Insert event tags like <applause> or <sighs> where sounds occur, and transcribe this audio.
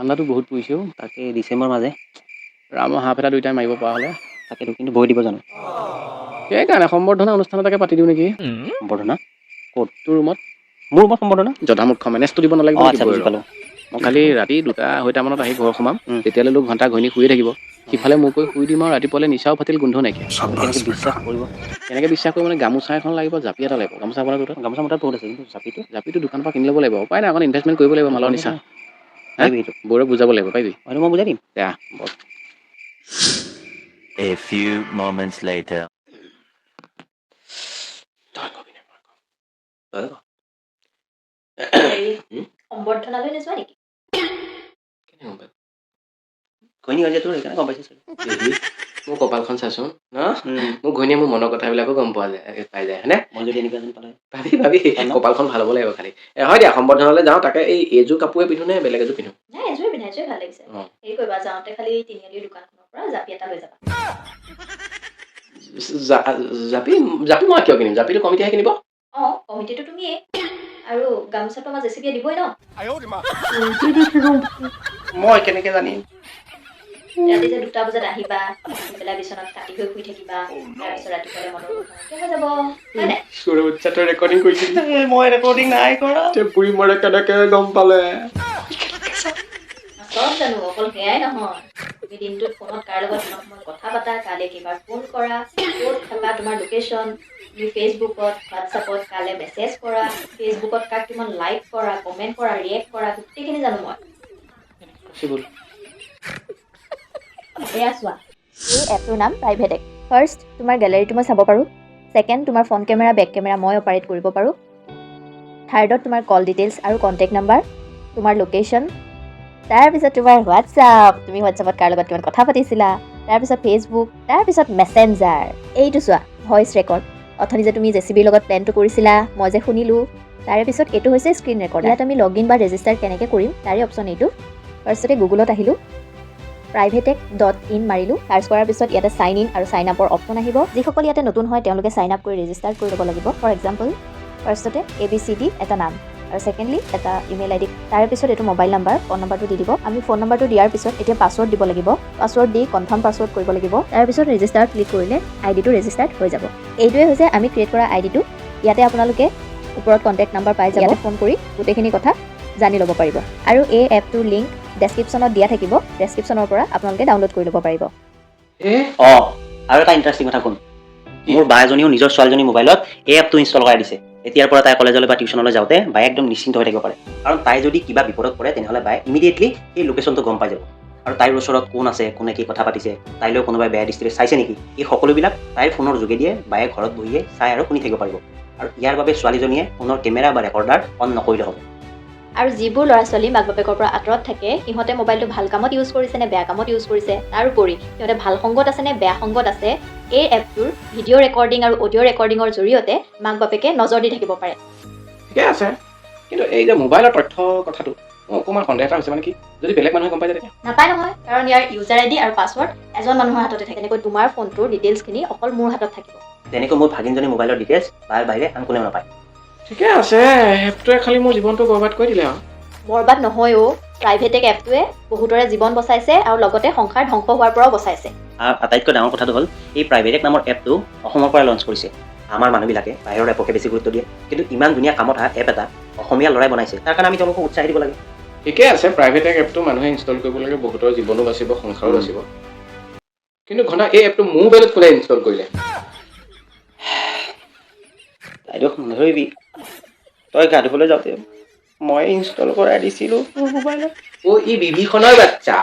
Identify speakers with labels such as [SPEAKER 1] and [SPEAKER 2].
[SPEAKER 1] ঠাণ্ডাটো বহুত পৰিছেও
[SPEAKER 2] তাকে ডিচেম্বৰ মাজে
[SPEAKER 1] ৰামৰ হাঁহ এটা দুইটাই মাৰিব পৰা হ'লে
[SPEAKER 2] তাকেতো কিন্তু বৈ দিব জানো।
[SPEAKER 1] সেইকাৰণে সম্বৰ্ধনা অনুষ্ঠান এটাকে পাতি দিওঁ নেকি?
[SPEAKER 2] সম্বৰ্ধনা?
[SPEAKER 1] ক'ত? তোৰ ৰুমত?
[SPEAKER 2] মোৰ ৰুমত সম্বৰ্ধনা?
[SPEAKER 1] জধামুৰ্খ মেনেজটো দিব নালাগিব
[SPEAKER 2] আচ্ছা
[SPEAKER 1] মই কালি ৰাতি দুটা আঢ়ৈটামানত আহি ঘৰ সোমাম। তেতিয়ালৈ লোক ঘণ্টা ঘৈণী শুয়ে থাকিব। সিফালে মোক কৈ শুই দিম আৰু ৰাতিপুৱালে নিচাও ফাটিল গোন্ধ নাইকিয়া।
[SPEAKER 2] কেনেকৈ বিশ্বাস কৰিব?
[SPEAKER 1] কেনেকৈ বিশ্বাস কৰিব মানে গামোচা এখন লাগিব জাপি এটা লাগিব। গামোচা আপোনাৰ
[SPEAKER 2] গামোচা মোৰ তাত বহুত আছে কিন্তু জাপিটো
[SPEAKER 1] জাপিটো দোকানৰ পৰা কিনি ল'ব লাগিব উপায় নাই অকণ ইনভেষ্টমেণ্ট কৰিব লাগিব মালৰ নিচা।
[SPEAKER 2] পাৰিবি এইটো
[SPEAKER 1] বৌৰক বুজাব লাগিব পাৰিবি
[SPEAKER 2] হয়তো মই বুজাই দিম
[SPEAKER 1] দিয়া বছ
[SPEAKER 3] A few moments later.
[SPEAKER 4] হেৰি সম্বৰ্ধনালৈ নোযোৱা নেকি
[SPEAKER 2] ঘৈণী হৈ যে তোৰ সেইকাৰণে গম পাইছোঁ চাগে
[SPEAKER 1] মোৰ কপালখন চাচোন ন? মোৰ ঘৈণীয়ে মোৰ মনৰ কথাবিলাকো গম পোৱা যায় পাই যায় হয়নে?
[SPEAKER 2] মই যদি এনেকুৱা এজন পালে।
[SPEAKER 1] ভাবি ভাবি? কপালখন ভাল হ'ব লাগিব খালি। হয় দিয়া সম্বৰ্ধনালৈ যাওঁ তাকে এই এইযোৰ কাপোৰে পিন্ধো নে বেলেগ এযোৰ পিন্ধো?
[SPEAKER 4] নাই এযোৰে পিন্ধা এযোৰে ভাল লাগিছে। হেৰি কৰিবা যাওঁতে খালি তিনিআলিৰ দোকানখনৰ পৰা জাপি এটা লৈ যাবা।
[SPEAKER 1] জাপি জাপি মই কিয় কিনিম? জাপিটো কমিটিহে কিনিব?
[SPEAKER 4] অঁ কমিটিটো তুমিয়ে। আৰু গামোচাটো আমাৰ জেচিবিয়ে দিবই ন?
[SPEAKER 1] মই কেনেকে জানিম?
[SPEAKER 4] ৰাতি যে দুটা বজাত আহিবা আহি পেলাই বিচনাত কাটি হৈ শুই থাকিবা তাৰপিছত ৰাতিপুৱালে মনৰ কথা হৈ যাব? হয় নাই?
[SPEAKER 1] সুৰক্ষাটো ৰেকৰ্ডিং কৰিছিল
[SPEAKER 2] মই ৰেকৰ্ডিং নাই কৰা।
[SPEAKER 1] বুঢ়ী মৰে কেনেকে গম পালে?
[SPEAKER 4] চব জানো অকল সেয়াই নহয়। তুমি দিনটোত ফোনত কাৰ লগত কিমান সময় কথা পাতা কালে কেইবাৰ ফোন কৰা ক'ত থকা তোমাৰ লোকেশ্যন তুমি ফেচবুকত হোৱাটছআপত কালে মেছেজ কৰা ফেচবুকত কাক কিমান লাইক কৰা কমেণ্ট কৰা ৰিয়েক্ট কৰা গোটেইখিনি জানো মই। এয়া চোৱা। এই এপটোৰ নাম প্ৰাইভেট এপ ফাৰ্ষ্ট তোমাৰ গেলেৰীটো মই চাব পাৰোঁ। ছেকেণ্ড তোমাৰ ফ্ৰণ্ট কেমেৰা বেক কেমেৰা মই অপাৰেট কৰিব পাৰোঁ। থাৰ্ডত তোমাৰ কল ডিটেইলছ আৰু কণ্টেক্ট নাম্বাৰ তোমাৰ লোকেশ্যন তাৰপিছত তোমাৰ হোৱাটছআপ তুমি হোৱাটছআপত কাৰ লগত কিমান কথা পাতিছিলা? তাৰপিছত ফেচবুক তাৰপিছত মেছেঞ্জাৰ এইটো চোৱা ভইচ ৰেকৰ্ড অথনি যে তুমি জে চি বিৰ লগত প্লেনটো কৰিছিলা মই যে শুনিলোঁ। তাৰে পিছত এইটো হৈছে স্ক্ৰীণ ৰেকৰ্ড ইয়াত আমি লগ ইন বা ৰেজিষ্টাৰ কেনেকৈ কৰিম তাৰে অপশ্যন এইটো। ফাৰ্ষ্টতে গুগলত আহিলোঁ। প্ৰাইভেটেক ডট ইন মাৰিলোঁ। চাৰ্চ কৰাৰ পিছত ইয়াতে চাইন ইন আৰু চাইন আপৰ অপশ্যন আহিব। যিসকল ইয়াতে নতুন হয় তেওঁলোকে চাইন আপ কৰি ৰেজিষ্টাৰ কৰি ল'ব লাগিব। ফৰ এক্সাম্পল ফাৰ্ষ্টতে এ বি চি ডি এটা নাম আৰু ছেকেণ্ডলি এটা ইমেইল আই ডি তাৰে পিছত এইটো মোবাইল নাম্বাৰ ফোন নাম্বাৰটো দি দিব। আমি ফোন নাম্বাৰটো দিয়াৰ পিছত এতিয়া পাছৱৰ্ড দিব লাগিব। পাছৱৰ্ড দি কনফাৰ্ম পাছৱৰ্ড কৰিব লাগিব। তাৰপিছত ৰেজিষ্টাৰ ক্লিক কৰিলে আই ডিটো ৰেজিষ্টাৰ্ড হৈ যাব। এইটোৱে হৈছে আমি ক্ৰিয়েট কৰা আই ডিটো ইয়াতে আপোনালোকে ওপৰত কণ্টেক্ট নাম্বাৰ পাই যাব। ফোন কৰি গোটেইখিনি কথা জানি ল'ব পাৰিব। আৰু এই এপটোৰ লিংক ডেছক্ৰিপশ্যনত দিয়া থাকিব। ডেছক্ৰিপশ্যনৰ পৰা আপোনালোকে ডাউনলোড কৰি ল'ব পাৰিব।
[SPEAKER 1] এ?
[SPEAKER 2] অঁ আৰু এটা ইণ্টাৰেষ্টিং কথা শুন। মোৰ বা এজনীও নিজৰ ছোৱালীজনীৰ মোবাইলত এই এপটো ইনষ্টল কৰাই দিছে। এতিয়াৰ পৰা তাই কলেজলৈ বা টিউশ্যনলৈ যাওঁতে বায়ে একদম নিশ্চিন্ত হৈ থাকিব পাৰে। কাৰণ তাই যদি কিবা বিপদত পৰে তেনেহ'লে বায়ে ইমিডিয়েটলি সেই লোকেশ্যনটো গম পাই যাব। আৰু তাইৰ ওচৰত কোন আছে কোনে কি কথা পাতিছে তাইলৈ কোনোবাই বেয়া দৃষ্টিৰে চাইছে নেকি? এই সকলোবিলাক তাইৰ ফোনৰ যোগেদিয়ে বায়ে ঘৰত বহিয়ে চাই আৰু শুনি থাকিব পাৰিব। আৰু ইয়াৰ বাবে ছোৱালীজনীয়ে ফোনৰ কেমেৰা বা ৰেকৰ্ডাৰ অন নকৰিলে হ'ব।
[SPEAKER 4] আৰু যিবোৰ ল'ৰা ছোৱালী মাক বাপেকৰ পৰা আঁতৰত থাকে সিহঁতে মোবাইলটো ভাল কামত ইউজ কৰিছে নে বেয়া কামত ইউজ কৰিছে তাৰোপৰি সিহঁতে ভাল সংগত আছে নে বেয়া সংগত আছে এই এপটোৰ ভিডিঅ' ৰেকৰ্ডিং আৰু অডিঅ' ৰেকৰ্ডিঙৰ জৰিয়তে মাক বাপেকে নজৰ দি থাকিব পাৰে।
[SPEAKER 1] ঠিকে আছে কিন্তু এই যে মোবাইলৰ তথ্য কথাটো অকণমান সন্দেহ এটা হৈছে মানে কি? যদি বেলেগ মানুহে গম পাই যায় তেতিয়া?
[SPEAKER 4] নাপায় নহয় কাৰণ ইয়াৰ ইউজাৰ আই ডি আৰু পাছৱৰ্ড এজন মানুহৰ হাততে থাকে তেনেকৈ তোমাৰ ফোনটোৰ ডিটেইলছখিনি অকল মোৰ হাতত থাকিব।
[SPEAKER 2] তেনেকৈ মোৰ ভাগিনজনী মোবাইলৰ ডিটেইলছ তাৰ বাহিৰে আন কোনেও নাপায়।
[SPEAKER 1] ঠিকে আছে এপটোৱে খালি মোৰ জীৱনটো বৰবাদ কৰি দিলে আৰু
[SPEAKER 4] বৰবাদ নহয় অ' প্ৰাইভেটেক এপটোৱে বহুতৰে জীৱন বচাইছে আৰু লগতে সংসাৰ ধ্বংস হোৱাৰ পৰাও বচাইছে।
[SPEAKER 2] আৰু আটাইতকৈ ডাঙৰ কথাটো হ'ল এই প্ৰাইভেটেক নামৰ এপটো অসমৰ পৰা লঞ্চ কৰিছে। আমাৰ মানুহবিলাকে বাহিৰৰ এপকে বেছি গুৰুত্ব দিয়ে কিন্তু ইমান ধুনীয়া কামত অহা এপ এটা অসমীয়া ল'ৰাই বনাইছে তাৰ কাৰণে আমি তেওঁলোকক উৎসাহ দিব লাগে।
[SPEAKER 1] ঠিকে আছে প্ৰাইভেট এপটো মানুহে ইনষ্টল কৰিব লাগে বহুতৰ জীৱনো বাচিব সংসাৰো বাচিব। কিন্তু ঘনা এই এপটো মোবাইলত কোনে ইনষ্টল কৰিলে? <sighs>
[SPEAKER 2] তাইদেউ নধৰিবি। তই গা ধুবলৈ যাওঁতে মই ইনষ্টল কৰাই দিছিলোঁ। মোৰ মোবাইলত
[SPEAKER 1] অ' ই বিভীষণৰ বাচ্চা।